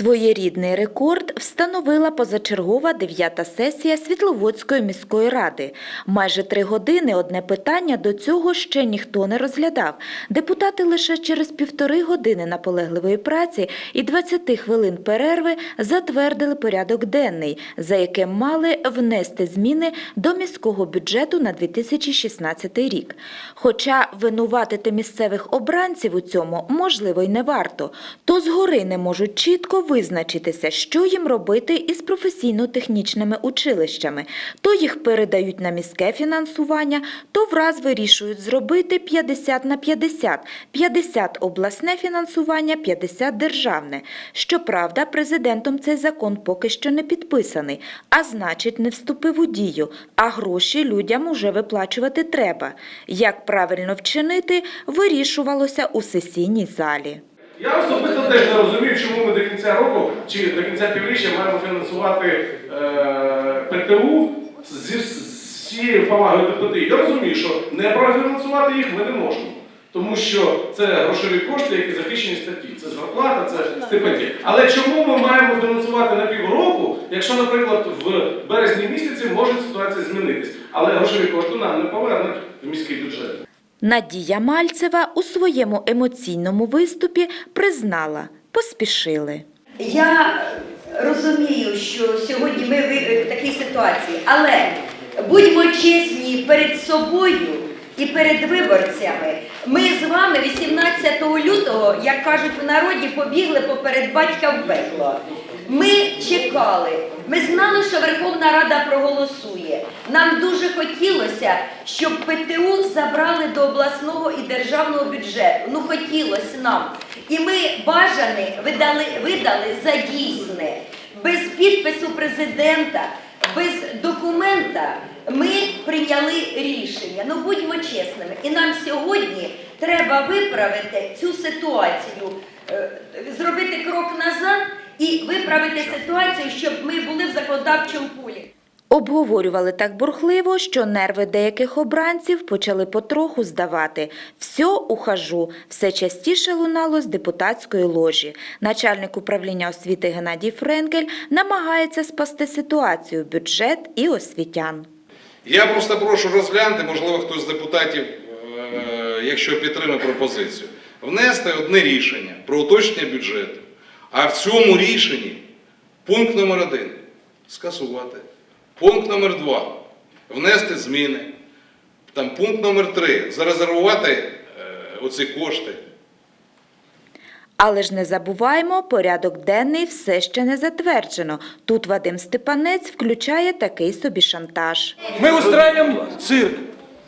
Своєрідний рекорд встановила позачергова дев'ята сесія Світловодської міської ради. Майже три години одне питання до цього ще ніхто не розглядав. Депутати лише через півтори години наполегливої праці і 20 хвилин перерви затвердили порядок денний, за яким мали внести зміни до міського бюджету на 2016 рік. Хоча винуватити місцевих обранців у цьому можливо й не варто, то згори не можуть чітко визначитися, що їм робити із професійно-технічними училищами. То їх передають на міське фінансування, то враз вирішують зробити 50 на 50, 50 обласне фінансування, 50 державне. Щоправда, президентом цей закон поки що не підписаний, а значить не вступив у дію, а гроші людям уже виплачувати треба. Як правильно вчинити, вирішувалося у сесійній залі. Я особисто теж не розумію, чому ми до кінця року чи до кінця півріччя маємо фінансувати е, ПТУ зі всією повагою до ПТУ. Я розумію, що не профінансувати їх ми не можемо. Тому що це грошові кошти, які захищені статті. Це зарплата, це стипендія. Але чому ми маємо фінансувати на півроку, якщо, наприклад, в березні місяці може ситуація змінитись, але грошові кошти нам не повернуть в міський бюджет? Надія Мальцева у своєму емоційному виступі признала – поспішили. Я розумію, що сьогодні ми в такій ситуації, але будьмо чесні перед собою і перед виборцями. Ми з вами 18 лютого, як кажуть в народі, побігли поперед батька в пекло. Ми чекали, ми знали, що Верховна Рада проголосує. Нам дуже хотілося, щоб ПТУ забрали до обласного і державного бюджету. Ну хотілося нам. І ми бажане видали, видали за дійсне. Без підпису президента, без документа ми прийняли рішення. Ну будьмо чесними. І нам сьогодні треба виправити цю ситуацію, е, зробити крок назад і виправити ситуацію, щоб ми були в законодавчому полі. Обговорювали так бурхливо, що нерви деяких обранців почали потроху здавати. «Все, ухожу» все частіше лунало з депутатської ложі. Начальник управління освіти Геннадій Френкель намагається спасти ситуацію, бюджет і освітян. Я просто прошу розглянути, можливо, хтось з депутатів, е, якщо підтримає пропозицію, внести одне рішення про уточнення бюджету. А в цьому рішенні пункт номер один скасувати. Пункт номер два внести зміни. Там пункт номер три зарезервувати е, оці кошти. Але ж не забуваємо, порядок денний все ще не затверджено. Тут Вадим Степанець включає такий собі шантаж. Ми устраиваем цирк.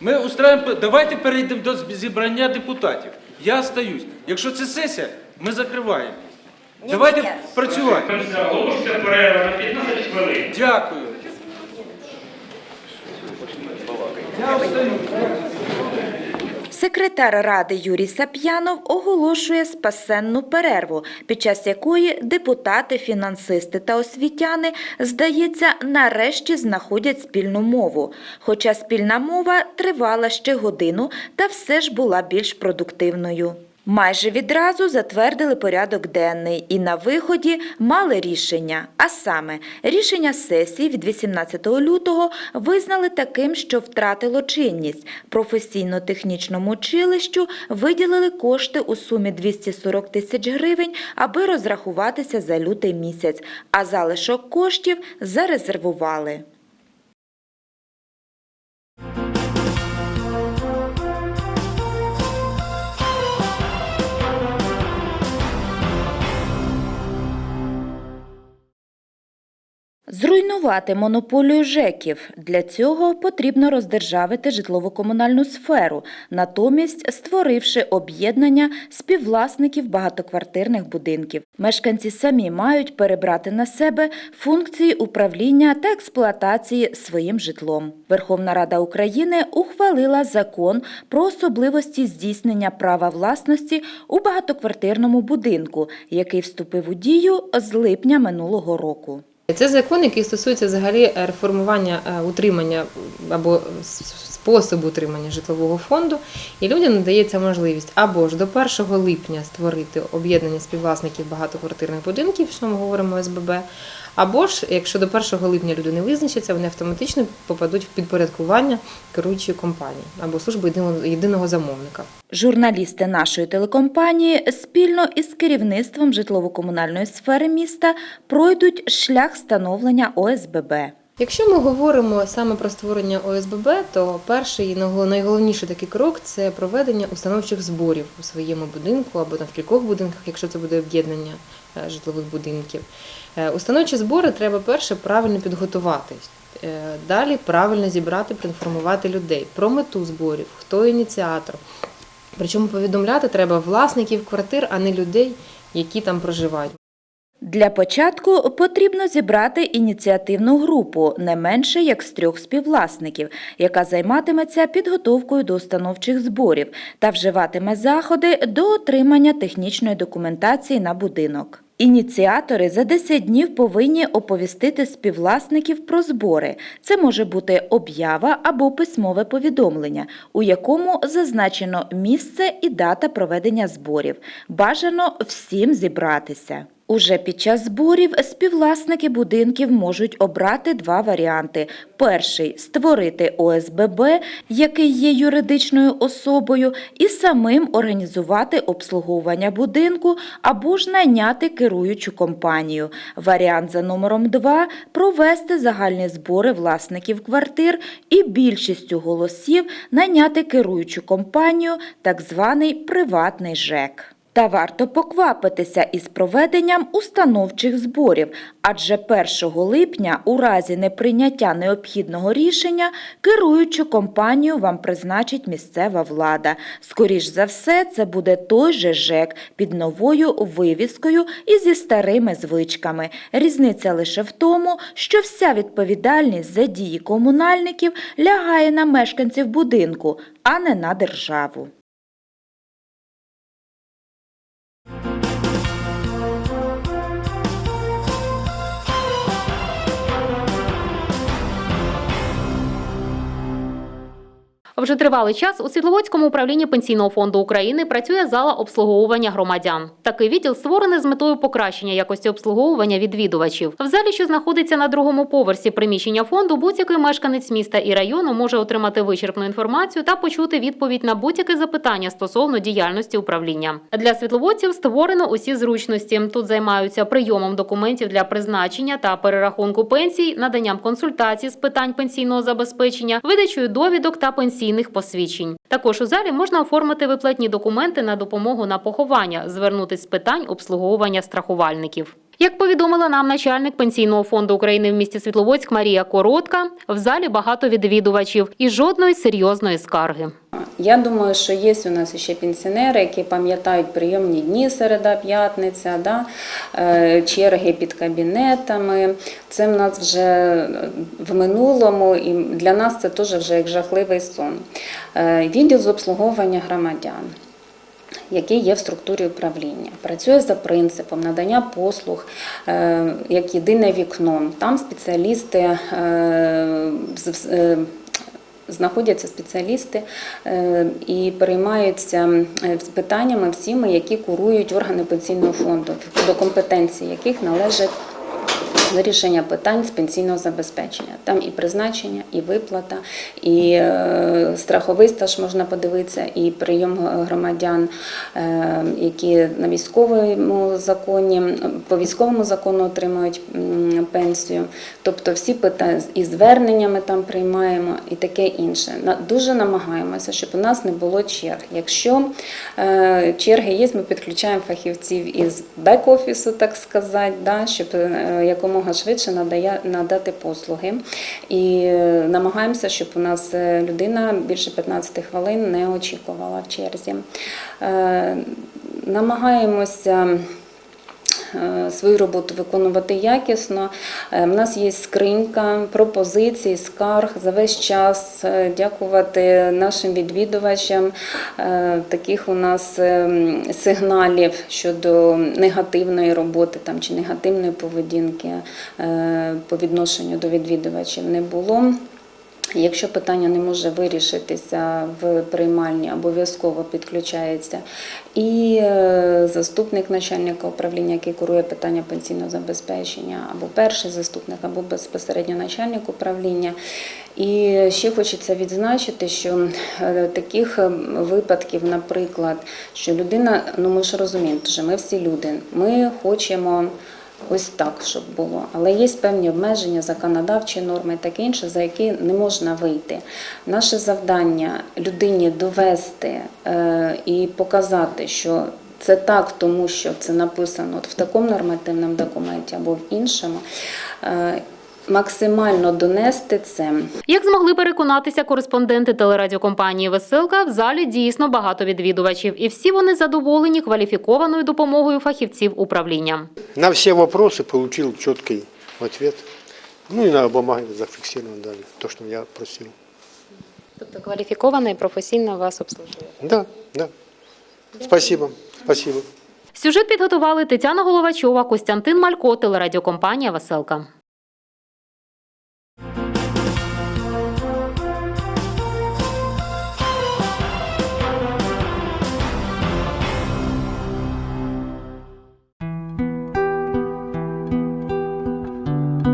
Ми устраиваем... Давайте перейдемо до зібрання депутатів. Я остаюсь. Якщо це сесія, ми закриваємо. Давайте ні. працювати. Оголошується перерва на 15 хвилин. Дякую. Я. Секретар ради Юрій Сап'янов оголошує спасенну перерву, під час якої депутати, фінансисти та освітяни, здається, нарешті знаходять спільну мову. Хоча спільна мова тривала ще годину та все ж була більш продуктивною. Майже відразу затвердили порядок денний і на виході мали рішення. А саме, рішення сесії від 18 лютого визнали таким, що втратило чинність. Професійно-технічному училищу виділили кошти у сумі 240 тисяч гривень, аби розрахуватися за лютий місяць, а залишок коштів зарезервували. Зруйнувати монополію ЖЕКів. Для цього потрібно роздержавити житлово-комунальну сферу, натомість створивши об'єднання співвласників багатоквартирних будинків. Мешканці самі мають перебрати на себе функції управління та експлуатації своїм житлом. Верховна Рада України ухвалила закон про особливості здійснення права власності у багатоквартирному будинку, який вступив у дію з липня минулого року. Це закон, який стосується взагалі е, реформування е, утримання або с- утримання житлового фонду, і людям надається можливість або ж до 1 липня створити об'єднання співвласників багатоквартирних будинків, що ми говоримо СББ, або ж, якщо до 1 липня люди не визначаться, вони автоматично попадуть в підпорядкування керуючої компанії або служби єдиного замовника. Журналісти нашої телекомпанії спільно із керівництвом житлово-комунальної сфери міста пройдуть шлях становлення ОСББ. Якщо ми говоримо саме про створення ОСББ, то перший і найгол- найголовніший такий крок це проведення установчих зборів у своєму будинку або на в кількох будинках, якщо це буде об'єднання е, житлових будинків. Е, Установчі збори треба перше правильно підготувати. Е, Далі правильно зібрати, проінформувати людей про мету зборів, хто ініціатор. Причому повідомляти треба власників квартир, а не людей, які там проживають. Для початку потрібно зібрати ініціативну групу не менше як з трьох співвласників, яка займатиметься підготовкою до установчих зборів та вживатиме заходи до отримання технічної документації на будинок. Ініціатори за 10 днів повинні оповістити співвласників про збори. Це може бути об'ява або письмове повідомлення, у якому зазначено місце і дата проведення зборів. Бажано всім зібратися. Уже під час зборів співвласники будинків можуть обрати два варіанти: перший створити ОСББ, який є юридичною особою, і самим організувати обслуговування будинку або ж найняти керуючу компанію. Варіант за номером 2 провести загальні збори власників квартир і більшістю голосів найняти керуючу компанію, так званий приватний ЖЕК. Та варто поквапитися із проведенням установчих зборів, адже 1 липня у разі неприйняття необхідного рішення керуючу компанію вам призначить місцева влада. Скоріш за все, це буде той же ЖЕК під новою вивіскою і зі старими звичками. Різниця лише в тому, що вся відповідальність за дії комунальників лягає на мешканців будинку, а не на державу. Вже тривалий час у Світловодському управлінні Пенсійного фонду України працює зала обслуговування громадян. Такий відділ створений з метою покращення якості обслуговування відвідувачів. В залі, що знаходиться на другому поверсі приміщення фонду, будь-який мешканець міста і району може отримати вичерпну інформацію та почути відповідь на будь-яке запитання стосовно діяльності управління. Для світловодців створено усі зручності. Тут займаються прийомом документів для призначення та перерахунку пенсій, наданням консультацій з питань пенсійного забезпечення, видачею довідок та пенсійних посвідчень. Також у залі можна оформити виплатні документи на допомогу на поховання, звернутись з питань обслуговування страхувальників. Як повідомила нам начальник пенсійного фонду України в місті Світловодськ Марія Коротка, в залі багато відвідувачів і жодної серйозної скарги. Я думаю, що є у нас ще пенсіонери, які пам'ятають прийомні дні середа, п'ятниця, да? е, черги під кабінетами. Це в нас вже в минулому, і для нас це теж вже як жахливий сон. Е, Відділ з обслуговування громадян. Який є в структурі управління, працює за принципом надання послуг е, як єдине вікно. Там спеціалісти е, е, знаходяться спеціалісти і переймаються питаннями всіми, які курують органи пенсійного фонду, до компетенції яких належить вирішення питань з пенсійного забезпечення. Там і призначення, і виплата, і е, страховий стаж можна подивитися, і прийом громадян, е, які на військовому законі, по військовому закону отримують пенсію. Тобто всі питання і зверненнями там приймаємо, і таке інше. Дуже намагаємося, щоб у нас не було черг. Якщо е, черги є, ми підключаємо фахівців із бек-офісу, так сказати, да, щоб е, якомога швидше надає, надати послуги. І е, намагаємося, щоб у нас е, людина більше 15 хвилин не очікувала в черзі. Е, Намагаємося свою роботу виконувати якісно. Е, В нас є скринька пропозицій, скарг за весь час. Е, Дякувати нашим відвідувачам. Е, Таких у нас е, сигналів щодо негативної роботи там, чи негативної поведінки е, по відношенню до відвідувачів не було. Якщо питання не може вирішитися в приймальні, обов'язково підключається і е, заступник начальника управління, який курує питання пенсійного забезпечення, або перший заступник, або безпосередньо начальник управління. І ще хочеться відзначити, що е, таких е, випадків, наприклад, що людина, ну ми ж розуміємо, що ми всі люди, ми хочемо. Ось так, щоб було. Але є певні обмеження, законодавчі норми таке інше, за які не можна вийти. Наше завдання людині довести е, і показати, що це так, тому що це написано в такому нормативному документі або в іншому. Максимально донести це. Як змогли переконатися кореспонденти телерадіокомпанії Веселка, в залі дійсно багато відвідувачів, і всі вони задоволені кваліфікованою допомогою фахівців управління. На все вопросы получил четкий ответ. Ну и на бумаге зафиксировано дали то, что я просил. Тобто кваліфіковано і професійно вас обслуговує. Да, да. Спасибо, спасибо. Сюжет підготували Тетяна Головачова, Костянтин Малько, телерадіокомпанія Веселка.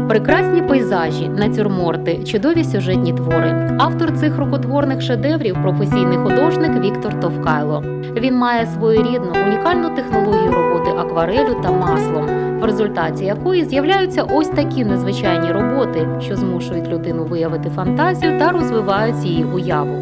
Прекрасні пейзажі, натюрморти, чудові сюжетні твори. Автор цих рукотворних шедеврів професійний художник Віктор Товкайло. Він має своєрідну унікальну технологію роботи акварелю та маслом, в результаті якої з'являються ось такі незвичайні роботи, що змушують людину виявити фантазію та розвивають її уяву.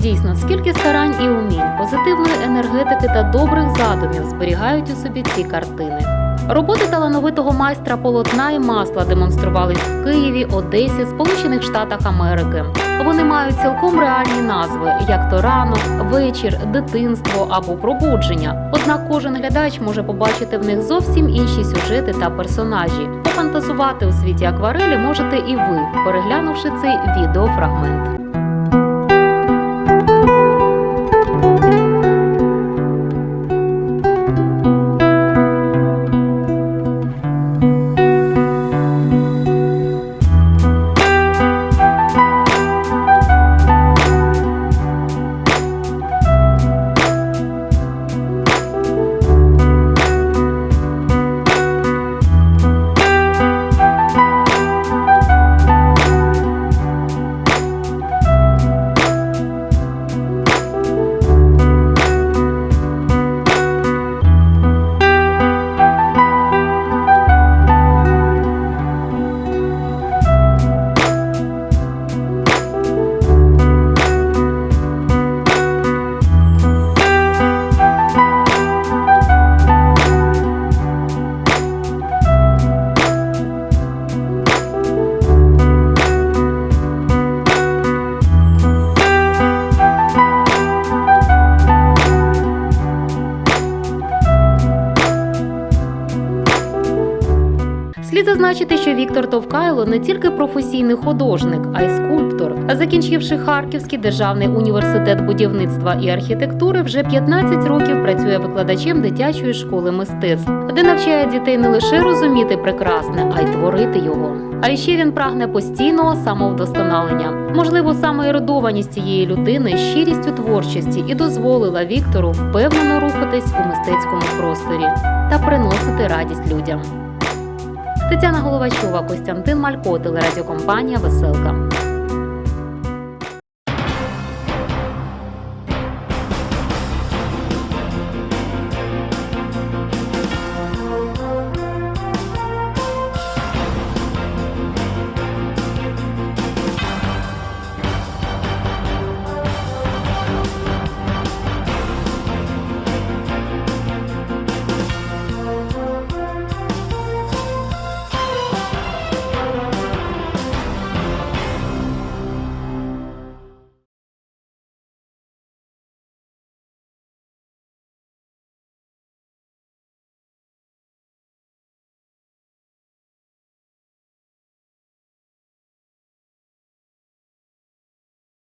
Дійсно, скільки старань і умінь, позитивної енергетики та добрих задумів зберігають у собі ці картини. Роботи талановитого майстра полотна і масла демонструвались в Києві, Одесі, Сполучених Штатах Америки. Вони мають цілком реальні назви, як то ранок, вечір, дитинство або пробудження. Однак кожен глядач може побачити в них зовсім інші сюжети та персонажі. Пофантазувати у світі акварелі можете і ви, переглянувши цей відеофрагмент. Слід зазначити, що Віктор Товкайло не тільки професійний художник, а й скульптор. Закінчивши Харківський державний університет будівництва і архітектури, вже 15 років працює викладачем дитячої школи мистецтв, де навчає дітей не лише розуміти прекрасне, а й творити його. А ще він прагне постійного самовдосконалення. Можливо, саме ерудованість цієї людини, щирість у творчості і дозволила Віктору впевнено рухатись у мистецькому просторі та приносити радість людям. Тетяна Головачова, Костянтин Малько, телерадіокомпанія Веселка.